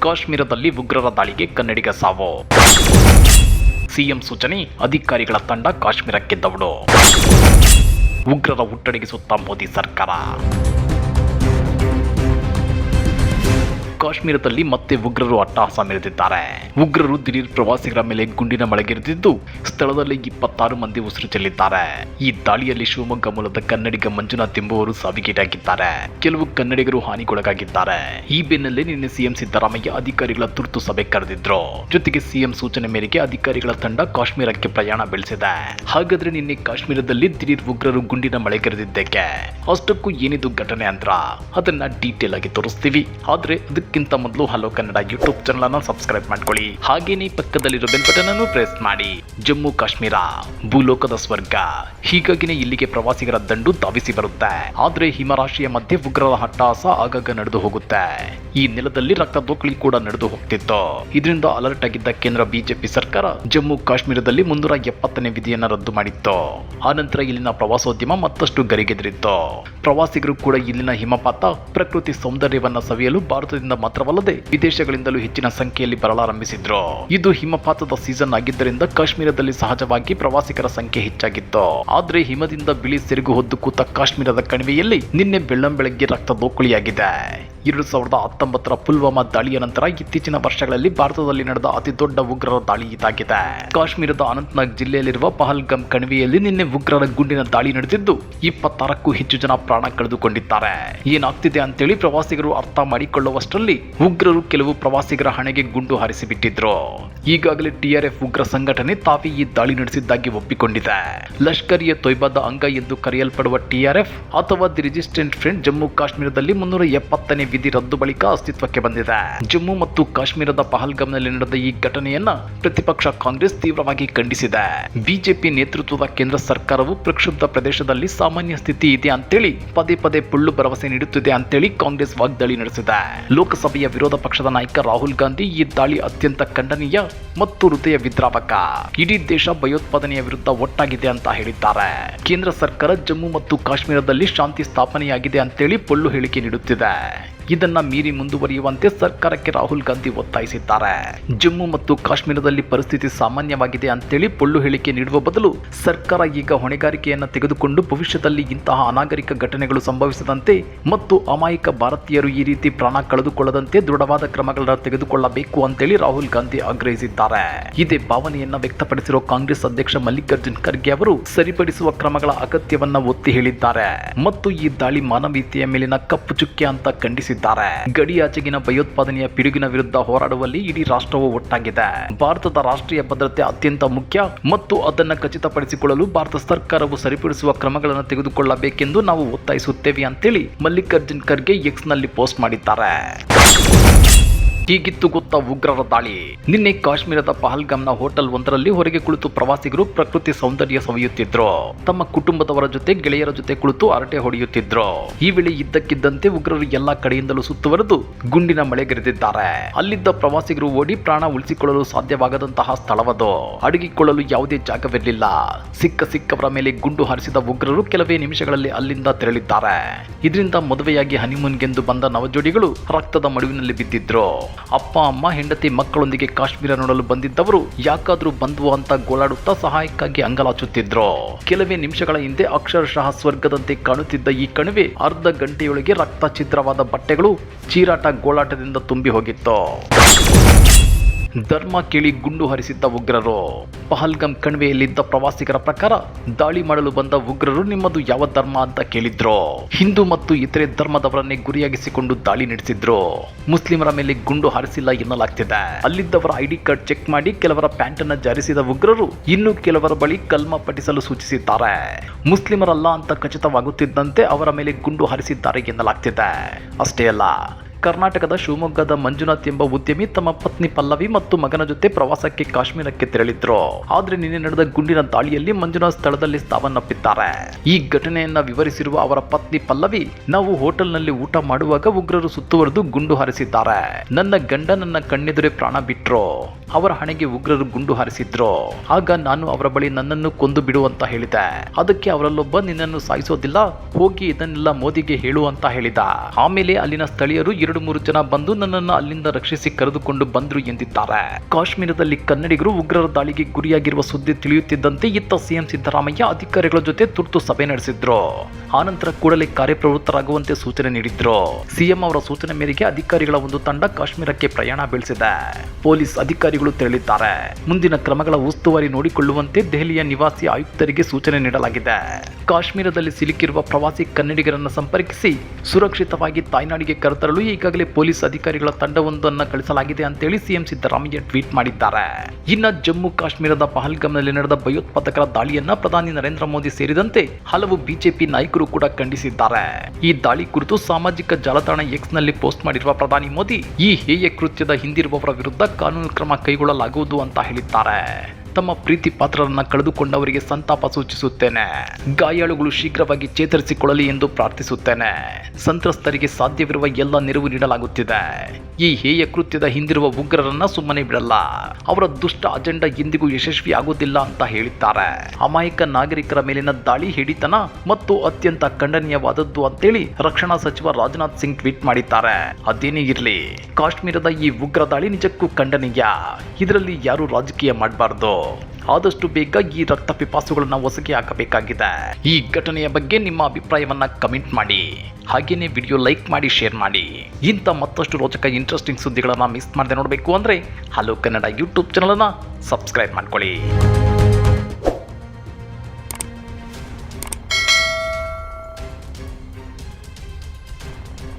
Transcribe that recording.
ಕಾಶ್ಮೀರದಲ್ಲಿ ಉಗ್ರರ ದಾಳಿಗೆ ಕನ್ನಡಿಗ ಸಾವು. ಸಿಎಂ ಸೂಚನೆ, ಅಧಿಕಾರಿಗಳ ತಂಡ ಕಾಶ್ಮೀರಕ್ಕೆ ದೌಡು. ಉಗ್ರರ ಹುಟ್ಟಡಗಿಸುತ್ತ ಮೋದಿ ಸರ್ಕಾರ. ಕಾಶ್ಮೀರದಲ್ಲಿ ಮತ್ತೆ ಉಗ್ರರು ಅಟ್ಟಹಾಸ ಮೆರೆದಿದ್ದಾರೆ ಉಗ್ರರು ದಿಢೀರ್ ಪ್ರವಾಸಿಗರ ಮೇಲೆ ಗುಂಡಿನ ಮಳೆಗೆರೆದಿದ್ದು ಸ್ಥಳದಲ್ಲಿ ಇಪ್ಪತ್ತಾರು ಮಂದಿ ಉಸಿರು ಚೆಲ್ಲಿದ್ದಾರೆ. ಈ ದಾಳಿಯಲ್ಲಿ ಶಿವಮೊಗ್ಗ ಮೂಲದ ಕನ್ನಡಿಗ ಮಂಜುನಾಥ್ ಎಂಬುವರು ಸಾವಿಗೀಡಾಗಿದ್ದಾರೆ. ಕೆಲವು ಕನ್ನಡಿಗರು ಹಾನಿಗೊಳಗಾಗಿದ್ದಾರೆ. ಈ ಬೆನ್ನಲ್ಲೇ ನಿನ್ನೆ ಸಿಎಂ ಸಿದ್ದರಾಮಯ್ಯ ಅಧಿಕಾರಿಗಳ ತುರ್ತು ಸಭೆ ಕರೆದಿದ್ರು. ಜೊತೆಗೆ ಸಿಎಂ ಸೂಚನೆ ಮೇರೆಗೆ ಅಧಿಕಾರಿಗಳ ತಂಡ ಕಾಶ್ಮೀರಕ್ಕೆ ಪ್ರಯಾಣ ಬೆಳೆಸಿದೆ. ಹಾಗಾದ್ರೆ ನಿನ್ನೆ ಕಾಶ್ಮೀರದಲ್ಲಿ ದಿಢೀರ್ ಉಗ್ರರು ಗುಂಡಿನ ಮಳೆಗೆರೆದಿದ್ದಕ್ಕೆ ಅಷ್ಟಕ್ಕೂ ಏನಿದು ಘಟನೆ ಅಂದ್ರ? ಅದನ್ನ ಡೀಟೇಲ್ ಆಗಿ ತೋರಿಸ್ತೀವಿ. ಆದ್ರೆ ಅದಕ್ಕಿಂತ ಮೊದಲು ಹಲೋ ಕನ್ನಡ ಯೂಟ್ಯೂಬ್ ಚಾನಲ್ ಅನ್ನು ಸಬ್ಸ್ಕ್ರೈಬ್ ಮಾಡ್ಕೊಳ್ಳಿ. ಹಾಗೇನೇ ಪಕ್ಕದಲ್ಲಿರೋ ಬೆಲ್ ಬಟನ್ ಅನ್ನು ಪ್ರೆಸ್ ಮಾಡಿ. ಜಮ್ಮು ಕಾಶ್ಮೀರ, ಭೂಲೋಕದ ಸ್ವರ್ಗ. ಹೀಗಾಗಿನೇ ಇಲ್ಲಿಗೆ ಪ್ರವಾಸಿಗರ ದಂಡು ಧಾವಿಸಿ ಬರುತ್ತೆ. ಆದ್ರೆ ಹಿಮರಾಶಿಯ ಮಧ್ಯೆ ಉಗ್ರರ ಹಟ್ಟಾಸ ಆಗಾಗ ನಡೆದು ಹೋಗುತ್ತೆ. ಈ ನೆಲದಲ್ಲಿ ರಕ್ತ ದೋಕಳಿ ಕೂಡ ನಡೆದು ಹೋಗ್ತಿತ್ತು. ಇದರಿಂದ ಅಲರ್ಟ್ ಆಗಿದ್ದ ಕೇಂದ್ರ ಬಿಜೆಪಿ ಸರ್ಕಾರ ಜಮ್ಮು ಕಾಶ್ಮೀರದಲ್ಲಿ ಮುನ್ನೂರ ಎಪ್ಪತ್ತನೇ ವಿಧಿಯನ್ನು ರದ್ದು ಮಾಡಿತ್ತು. ಆನಂತರ ಇಲ್ಲಿನ ಪ್ರವಾಸೋದ್ಯಮ ಮತ್ತಷ್ಟು ಗರಿಗೆದರಿತ್ತು. ಪ್ರವಾಸಿಗರು ಕೂಡ ಇಲ್ಲಿನ ಹಿಮಪಾತ, ಪ್ರಕೃತಿ ಸೌಂದರ್ಯವನ್ನ ಸವಿಯಲು ಭಾರತದಿಂದ ಮಾತ್ರವಲ್ಲದೆ ವಿದೇಶಗಳಿಂದಲೂ ಹೆಚ್ಚಿನ ಸಂಖ್ಯೆಯಲ್ಲಿ ಬರಲಾರಂಭಿಸಿದ್ರು. ಇದು ಹಿಮಪಾತದ ಸೀಸನ್ ಆಗಿದ್ದರಿಂದ ಕಾಶ್ಮೀರದಲ್ಲಿ ಸಹಜವಾಗಿ ಪ್ರವಾಸಿಗರ ಸಂಖ್ಯೆ ಹೆಚ್ಚಾಗಿತ್ತು. ಆದ್ರೆ ಹಿಮದಿಂದ ಬಿಳಿ ಸೆರಗು ಹೊದ್ದು ಕೂತ ಕಾಶ್ಮೀರದ ಕಣಿವೆಯಲ್ಲಿ ನಿನ್ನೆ ಬೆಳ್ಳಂಬೆಳಗ್ಗೆ ರಕ್ತ ದೋಕುಳಿಯಾಗಿದೆ. ಎರಡು ಸಾವಿರದ ಹತ್ತೊಂಬತ್ತರ ಪುಲ್ವಾಮಾ ದಾಳಿಯ ನಂತರ ಇತ್ತೀಚಿನ ವರ್ಷಗಳಲ್ಲಿ ಭಾರತದಲ್ಲಿ ನಡೆದ ಅತಿ ದೊಡ್ಡ ಉಗ್ರರ ದಾಳಿ ಇದಾಗಿದೆ. ಕಾಶ್ಮೀರದ ಅನಂತನಾಗ್ ಜಿಲ್ಲೆಯಲ್ಲಿರುವ ಪಹಲ್ಗಮ್ ಕಣಿವೆಯಲ್ಲಿ ನಿನ್ನೆ ಉಗ್ರರ ಗುಂಡಿನ ದಾಳಿ ನಡೆದಿದ್ದು, ಇಪ್ಪತ್ತಾರಕ್ಕೂ ಹೆಚ್ಚು ಜನ ಪ್ರಾಣ ಕಳೆದುಕೊಂಡಿದ್ದಾರೆ. ಏನಾಗ್ತಿದೆ ಅಂತೇಳಿ ಪ್ರವಾಸಿಗರು ಅರ್ಥ ಮಾಡಿಕೊಳ್ಳುವಷ್ಟರಲ್ಲಿ ಉಗ್ರರು ಕೆಲವು ಪ್ರವಾಸಿಗರ ಹಣೆಗೆ ಗುಂಡು ಹಾರಿಸಿಬಿಟ್ಟಿದ್ರು. ಈಗಾಗಲೇ ಟಿಆರ್ಎಫ್ ಉಗ್ರ ಸಂಘಟನೆ ತಾವೇ ಈ ದಾಳಿ ನಡೆಸಿದ್ದಾಗಿ ಒಪ್ಪಿಕೊಂಡಿದೆ. ಲಷ್ಕರ್ ಎ ತೊಯ್ಬಾದ ಅಂಗ ಎಂದು ಕರೆಯಲ್ಪಡುವ ಟಿಆರ್ಎಫ್ ಅಥವಾ ದಿ ರೆಸಿಸ್ಟೆಂಟ್ ಫ್ರೆಂಡ್ ಜಮ್ಮು ಕಾಶ್ಮೀರದಲ್ಲಿ ಮುನ್ನೂರ ಎಪ್ಪತ್ತನೇ ವಿಧಿ ರದ್ದು ಬಳಿಕ ಅಸ್ತಿತ್ವಕ್ಕೆ ಬಂದಿದೆ. ಜಮ್ಮು ಮತ್ತು ಕಾಶ್ಮೀರದ ಪಹಲ್ಗಾಮ್ನಲ್ಲಿ ನಡೆದ ಈ ಘಟನೆಯನ್ನ ಪ್ರತಿಪಕ್ಷ ಕಾಂಗ್ರೆಸ್ ತೀವ್ರವಾಗಿ ಖಂಡಿಸಿದೆ. ಬಿಜೆಪಿ ನೇತೃತ್ವದ ಕೇಂದ್ರ ಸರ್ಕಾರವು ಪ್ರಕ್ಷುಬ್ಧ ಪ್ರದೇಶದಲ್ಲಿ ಸಾಮಾನ್ಯ ಸ್ಥಿತಿ ಇದೆ ಅಂತೇಳಿ, ಪದೇ ಪದೇ ಪುಳ್ಳು ಭರವಸೆ ನೀಡುತ್ತಿದೆ ಅಂತೇಳಿ ಕಾಂಗ್ರೆಸ್ ವಾಗ್ದಾಳಿ ನಡೆಸಿದೆ. ಲೋಕಸಭೆಯ ವಿರೋಧ ಪಕ್ಷದ ನಾಯಕ ರಾಹುಲ್ ಗಾಂಧಿ ಈ ದಾಳಿ ಅತ್ಯಂತ ಖಂಡನೀಯ ಮತ್ತು ಹೃದಯ ವಿದ್ರಾವಕ. ಇಡೀ ದೇಶ ಭಯೋತ್ಪಾದನೆಯ ವಿರುದ್ಧ ಒಟ್ಟಾಗಿದೆ ಅಂತ ಹೇಳಿದ್ದಾರೆ. ಕೇಂದ್ರ ಸರ್ಕಾರ ಜಮ್ಮು ಮತ್ತು ಕಾಶ್ಮೀರದಲ್ಲಿ ಶಾಂತಿ ಸ್ಥಾಪನೆಯಾಗಿದೆ ಅಂತೇಳಿ ಪೊಳ್ಳು ಹೇಳಿಕೆ ನೀಡುತ್ತಿದೆ. ಇದನ್ನ ಮೀರಿ ಮುಂದುವರಿಯುವಂತೆ ಸರ್ಕಾರಕ್ಕೆ ರಾಹುಲ್ ಗಾಂಧಿ ಒತ್ತಾಯಿಸಿದ್ದಾರೆ. ಜಮ್ಮು ಮತ್ತು ಕಾಶ್ಮೀರದಲ್ಲಿ ಪರಿಸ್ಥಿತಿ ಸಾಮಾನ್ಯವಾಗಿದೆ ಅಂತೇಳಿ ಪೊಳ್ಳು ಹೇಳಿಕೆ ನೀಡುವ ಬದಲು ಸರ್ಕಾರ ಈಗ ಹೊಣೆಗಾರಿಕೆಯನ್ನು ತೆಗೆದುಕೊಂಡು ಭವಿಷ್ಯದಲ್ಲಿ ಇಂತಹ ಅನಾಗರಿಕ ಘಟನೆಗಳು ಸಂಭವಿಸದಂತೆ ಮತ್ತು ಅಮಾಯಕ ಭಾರತೀಯರು ಈ ರೀತಿ ಪ್ರಾಣ ಕಳೆದುಕೊಳ್ಳದಂತೆ ದೃಢವಾದ ಕ್ರಮಗಳನ್ನು ತೆಗೆದುಕೊಳ್ಳಬೇಕು ಅಂತೇಳಿ ರಾಹುಲ್ ಗಾಂಧಿ ಆಗ್ರಹಿಸಿದ್ದಾರೆ. ಇದೇ ಭಾವನೆಯನ್ನ ವ್ಯಕ್ತಪಡಿಸಿರುವ ಕಾಂಗ್ರೆಸ್ ಅಧ್ಯಕ್ಷ ಮಲ್ಲಿಕಾರ್ಜುನ್ ಖರ್ಗೆ ಅವರು ಸರಿಪಡಿಸುವ ಕ್ರಮಗಳ ಅಗತ್ಯವನ್ನ ಒತ್ತಿ ಹೇಳಿದ್ದಾರೆ. ಮತ್ತು ಈ ದಾಳಿ ಮಾನವೀಯತೆಯ ಮೇಲಿನ ಕಪ್ಪು ಚುಕ್ಕೆ ಅಂತ ಖಂಡಿಸಿದ್ದಾರೆ. ಗಡಿಯಾಚೆಗಿನ ಭಯೋತ್ಪಾದನೆಯ ಪಿಡುಗಿನ ವಿರುದ್ಧ ಹೋರಾಡುವಲ್ಲಿ ಇಡೀ ರಾಷ್ಟ್ರವು ಒಟ್ಟಾಗಿದೆ. ಭಾರತದ ರಾಷ್ಟ್ರೀಯ ಭದ್ರತೆ ಅತ್ಯಂತ ಮುಖ್ಯ ಮತ್ತು ಅದನ್ನು ಖಚಿತಪಡಿಸಿಕೊಳ್ಳಲು ಭಾರತ ಸರ್ಕಾರವು ಸರಿಪಡಿಸುವ ಕ್ರಮಗಳನ್ನು ತೆಗೆದುಕೊಳ್ಳಬೇಕೆಂದು ನಾವು ಒತ್ತಾಯಿಸುತ್ತೇವೆ ಅಂತೇಳಿ ಮಲ್ಲಿಕಾರ್ಜುನ್ ಖರ್ಗೆ ಎಕ್ಸ್ನಲ್ಲಿ ಪೋಸ್ಟ್ ಮಾಡಿದ್ದಾರೆ. ಹೀಗಿತ್ತು ಗೊತ್ತಾ ಉಗ್ರರ ದಾಳಿ. ನಿನ್ನೆ ಕಾಶ್ಮೀರದ ಪಹಲ್ಗಾಮ್ನ ಹೋಟೆಲ್ ಒಂದರಲ್ಲಿ ಹೊರಗೆ ಕುಳಿತು ಪ್ರವಾಸಿಗರು ಪ್ರಕೃತಿ ಸೌಂದರ್ಯ ಸವಿಯುತ್ತಿದ್ರು. ತಮ್ಮ ಕುಟುಂಬದವರ ಜೊತೆ ಗೆಳೆಯರ ಜೊತೆ ಕುಳಿತು ಅರಟೆ ಹೊಡೆಯುತ್ತಿದ್ರು. ಈ ವೇಳೆ ಇದ್ದಕ್ಕಿದ್ದಂತೆ ಉಗ್ರರು ಎಲ್ಲಾ ಕಡೆಯಿಂದಲೂ ಸುತ್ತುವರೆದು ಗುಂಡಿನ ಮಳೆಗರೆದಿದ್ದಾರೆ. ಅಲ್ಲಿದ್ದ ಪ್ರವಾಸಿಗರು ಓಡಿ ಪ್ರಾಣ ಉಳಿಸಿಕೊಳ್ಳಲು ಸಾಧ್ಯವಾಗದಂತಹ ಸ್ಥಳವದು. ಅಡಗಿಕೊಳ್ಳಲು ಯಾವುದೇ ಜಾಗವಿರಲಿಲ್ಲ. ಸಿಕ್ಕ ಸಿಕ್ಕವರ ಮೇಲೆ ಗುಂಡು ಹಾರಿಸಿದ ಉಗ್ರರು ಕೆಲವೇ ನಿಮಿಷಗಳಲ್ಲಿ ಅಲ್ಲಿಂದ ತೆರಳಿದ್ದಾರೆ. ಇದರಿಂದ ಮದುವೆಯಾಗಿ ಹನಿಮೂನ್ಗೆಂದು ಬಂದ ನವಜೋಡಿಗಳು ರಕ್ತದ ಮಡುವಿನಲ್ಲಿ ಬಿದ್ದಿದ್ರು. ಅಪ್ಪ, ಅಮ್ಮ, ಹೆಂಡತಿ, ಮಕ್ಕಳೊಂದಿಗೆ ಕಾಶ್ಮೀರ ನೋಡಲು ಬಂದಿದ್ದವರು ಯಾಕಾದ್ರೂ ಬಂದ್ವು ಅಂತ ಗೋಳಾಡುತ್ತಾ ಸಹಾಯಕ್ಕಾಗಿ ಅಂಗಲಾಚುತ್ತಿದ್ರು. ಕೆಲವೇ ನಿಮಿಷಗಳ ಹಿಂದೆ ಅಕ್ಷರಶಃ ಸ್ವರ್ಗದಂತೆ ಕಾಣುತ್ತಿದ್ದ ಈ ಕಣಿವೆ ಅರ್ಧ ಗಂಟೆಯೊಳಗೆ ರಕ್ತ ಚಿತ್ರವಾದ ಬಟ್ಟೆಗಳು ಚೀರಾಟ ಗೋಳಾಟದಿಂದ ತುಂಬಿ ಹೋಗಿತ್ತು. ಧರ್ಮ ಕೇಳಿ ಗುಂಡು ಹರಿಸಿದ್ದ ಉಗ್ರರು. ಪಹಲ್ಗಂ ಕಣಿವೆಯಲ್ಲಿದ್ದ ಪ್ರವಾಸಿಗರ ಪ್ರಕಾರ ದಾಳಿ ಮಾಡಲು ಬಂದ ಉಗ್ರರು ನಿಮ್ಮದು ಯಾವ ಧರ್ಮ ಅಂತ ಕೇಳಿದ್ರು. ಹಿಂದೂ ಮತ್ತು ಇತರೆ ಧರ್ಮದವರನ್ನೇ ಗುರಿಯಾಗಿಸಿಕೊಂಡು ದಾಳಿ ನಡೆಸಿದ್ರು. ಮುಸ್ಲಿಮರ ಮೇಲೆ ಗುಂಡು ಹಾರಿಸಿಲ್ಲ ಎನ್ನಲಾಗ್ತಿದೆ. ಅಲ್ಲಿದ್ದವರ ಐಡಿ ಕಾರ್ಡ್ ಚೆಕ್ ಮಾಡಿ ಕೆಲವರ ಪ್ಯಾಂಟ್ ಅನ್ನ ಜಾರಿಸಿದ ಉಗ್ರರು ಇನ್ನು ಕೆಲವರ ಬಳಿ ಕಲ್ಮ ಪಠಿಸಲು ಸೂಚಿಸಿದ್ದಾರೆ. ಮುಸ್ಲಿಮರಲ್ಲ ಅಂತ ಖಚಿತವಾಗುತ್ತಿದ್ದಂತೆ ಅವರ ಮೇಲೆ ಗುಂಡು ಹಾರಿಸಿದ್ದಾರೆ ಎನ್ನಲಾಗ್ತಿದೆ. ಅಷ್ಟೇ ಅಲ್ಲ ಕರ್ನಾಟಕದ ಶಿವಮೊಗ್ಗದ ಮಂಜುನಾಥ್ ಎಂಬ ಉದ್ಯಮಿ ತಮ್ಮ ಪತ್ನಿ ಪಲ್ಲವಿ ಮತ್ತು ಮಗನ ಜೊತೆ ಪ್ರವಾಸಕ್ಕೆ ಕಾಶ್ಮೀರಕ್ಕೆ ತೆರಳಿದ್ರು. ಆದ್ರೆ ನಿನ್ನೆ ನಡೆದ ಗುಂಡಿನ ದಾಳಿಯಲ್ಲಿ ಮಂಜುನಾಥ್ ಸ್ಥಳದಲ್ಲಿ ಸಾವನ್ನಪ್ಪಿದ್ದಾರೆ. ಈ ಘಟನೆಯನ್ನ ವಿವರಿಸಿರುವ ಅವರ ಪತ್ನಿ ಪಲ್ಲವಿ, ನಾವು ಹೋಟೆಲ್ನಲ್ಲಿ ಊಟ ಮಾಡುವಾಗ ಉಗ್ರರು ಸುತ್ತುವರೆದು ಗುಂಡು ಹಾರಿಸಿದ್ದಾರೆ. ನನ್ನ ಗಂಡ ನನ್ನ ಕಣ್ಣೆದುರೇ ಪ್ರಾಣ ಬಿಟ್ರು. ಅವರ ಹಣೆಗೆ ಉಗ್ರರು ಗುಂಡು ಹಾರಿಸಿದ್ರು. ಆಗ ನಾನು ಅವರ ಬಳಿ ನನ್ನನ್ನು ಕೊಂದು ಬಿಡು ಅಂತ ಹೇಳಿದೆ. ಅದಕ್ಕೆ ಅವರಲ್ಲೊಬ್ಬ ನಿನ್ನನ್ನು ಸಾಯಿಸೋದಿಲ್ಲ, ಹೋಗಿ ಇದನ್ನೆಲ್ಲ ಮೋದಿಗೆ ಹೇಳು ಅಂತ ಹೇಳಿದ. ಆಮೇಲೆ ಅಲ್ಲಿನ ಸ್ಥಳೀಯರು ಎರಡು ಎರಡು ಮೂರು ಜನ ಬಂದು ನನ್ನನ್ನು ಅಲ್ಲಿಂದ ರಕ್ಷಿಸಿ ಕರೆದುಕೊಂಡು ಬಂದ್ರು ಎಂದಿದ್ದಾರೆ. ಕಾಶ್ಮೀರದಲ್ಲಿ ಕನ್ನಡಿಗರು ಉಗ್ರರ ದಾಳಿಗೆ ಗುರಿಯಾಗಿರುವ ಸುದ್ದಿ ತಿಳಿಯುತ್ತಿದ್ದಂತೆ ಇತ್ತ ಸಿಎಂ ಸಿದ್ದರಾಮಯ್ಯ ಅಧಿಕಾರಿಗಳ ಜೊತೆ ತುರ್ತು ಸಭೆ ನಡೆಸಿದ್ರು. ಆನಂತರ ಕೂಡಲೇ ಕಾರ್ಯಪ್ರವೃತ್ತರಾಗುವಂತೆ ಸೂಚನೆ ನೀಡಿದ್ರು. ಸಿಎಂ ಅವರ ಸೂಚನೆ ಮೇರೆಗೆ ಅಧಿಕಾರಿಗಳ ಒಂದು ತಂಡ ಕಾಶ್ಮೀರಕ್ಕೆ ಪ್ರಯಾಣ ಬೆಳೆಸಿದೆ. ಪೊಲೀಸ್ ಅಧಿಕಾರಿಗಳು ತೆರಳಿದ್ದಾರೆ. ಮುಂದಿನ ಕ್ರಮಗಳ ಉಸ್ತುವಾರಿ ನೋಡಿಕೊಳ್ಳುವಂತೆ ದೆಹಲಿಯ ನಿವಾಸಿ ಆಯುಕ್ತರಿಗೆ ಸೂಚನೆ ನೀಡಲಾಗಿದೆ. ಕಾಶ್ಮೀರದಲ್ಲಿ ಸಿಲುಕಿರುವ ಪ್ರವಾಸಿ ಕನ್ನಡಿಗರನ್ನು ಸಂಪರ್ಕಿಸಿ ಸುರಕ್ಷಿತವಾಗಿ ತಾಯ್ನಾಡಿಗೆ ಕರೆತರಲು ಈಗಾಗಲೇ ಪೊಲೀಸ್ ಅಧಿಕಾರಿಗಳ ತಂಡವೊಂದನ್ನು ಕಳಿಸಲಾಗಿದೆ ಅಂತೇಳಿ ಸಿಎಂ ಸಿದ್ದರಾಮಯ್ಯ ಟ್ವೀಟ್ ಮಾಡಿದ್ದಾರೆ. ಇನ್ನ ಜಮ್ಮು ಕಾಶ್ಮೀರದ ಪಹಲ್ಗಾಮ್ನಲ್ಲಿ ನಡೆದ ಭಯೋತ್ಪಾದಕರ ದಾಳಿಯನ್ನ ಪ್ರಧಾನಿ ನರೇಂದ್ರ ಮೋದಿ ಸೇರಿದಂತೆ ಹಲವು ಬಿಜೆಪಿ ನಾಯಕರು ಕೂಡ ಖಂಡಿಸಿದ್ದಾರೆ. ಈ ದಾಳಿ ಕುರಿತು ಸಾಮಾಜಿಕ ಜಾಲತಾಣ ಎಕ್ಸ್ನಲ್ಲಿ ಪೋಸ್ಟ್ ಮಾಡಿರುವ ಪ್ರಧಾನಿ ಮೋದಿ, ಈ ಹೇಯ ಕೃತ್ಯದ ಹಿಂದಿರುವವರ ವಿರುದ್ಧ ಕಾನೂನು ಕ್ರಮ ಕೈಗೊಳ್ಳಲಾಗುವುದು ಅಂತ ಹೇಳಿದ್ದಾರೆ. ತಮ್ಮ ಪ್ರೀತಿ ಪಾತ್ರರನ್ನ ಕಳೆದುಕೊಂಡವರಿಗೆ ಸಂತಾಪ ಸೂಚಿಸುತ್ತೇನೆ. ಗಾಯಾಳುಗಳು ಶೀಘ್ರವಾಗಿ ಚೇತರಿಸಿಕೊಳ್ಳಲಿ ಎಂದು ಪ್ರಾರ್ಥಿಸುತ್ತೇನೆ. ಸಂತ್ರಸ್ತರಿಗೆ ಸಾಧ್ಯವಿರುವ ಎಲ್ಲ ನೆರವು ನೀಡಲಾಗುತ್ತಿದೆ. ಈ ಹೇಯ ಕೃತ್ಯದ ಹಿಂದಿರುವ ಉಗ್ರರನ್ನ ಸುಮ್ಮನೆ ಬಿಡಲ್ಲ. ಅವರ ದುಷ್ಟ ಅಜೆಂಡಾ ಎಂದಿಗೂ ಯಶಸ್ವಿ ಆಗುವುದಿಲ್ಲ ಅಂತ ಹೇಳಿದ್ದಾರೆ. ಅಮಾಯಕ ನಾಗರಿಕರ ಮೇಲಿನ ದಾಳಿ ಹಿಡಿತನ ಮತ್ತು ಅತ್ಯಂತ ಖಂಡನೀಯವಾದದ್ದು ಅಂತೇಳಿ ರಕ್ಷಣಾ ಸಚಿವ ರಾಜನಾಥ್ ಸಿಂಗ್ ಟ್ವೀಟ್ ಮಾಡಿದ್ದಾರೆ. ಅದೇನೇ ಇರಲಿ, ಕಾಶ್ಮೀರದ ಈ ಉಗ್ರ ದಾಳಿ ನಿಜಕ್ಕೂ ಖಂಡನೀಯ. ಇದರಲ್ಲಿ ಯಾರು ರಾಜಕೀಯ ಮಾಡಬಾರ್ದು. ಆದಷ್ಟು ಬೇಗ ಈ ರಕ್ತ ಪಿಪಾಸುಗಳನ್ನು ಹೊಸಗೆ ಹಾಕಬೇಕಾಗಿದೆ. ಈ ಘಟನೆಯ ಬಗ್ಗೆ ನಿಮ್ಮ ಅಭಿಪ್ರಾಯವನ್ನ ಕಮೆಂಟ್ ಮಾಡಿ. ಹಾಗೇನೇ ವಿಡಿಯೋ ಲೈಕ್ ಮಾಡಿ, ಶೇರ್ ಮಾಡಿ. ಇಂಥ ಮತ್ತಷ್ಟು ರೋಚಕ ಇಂಟ್ರೆಸ್ಟಿಂಗ್ ಸುದ್ದಿಗಳನ್ನ ಮಿಸ್ ಮಾಡದೆ ನೋಡಬೇಕು ಅಂದ್ರೆ ಹಲೋ ಕನ್ನಡ ಯೂಟ್ಯೂಬ್ ಚಾನಲನ್ನು ಸಬ್ಸ್ಕ್ರೈಬ್ ಮಾಡ್ಕೊಳ್ಳಿ.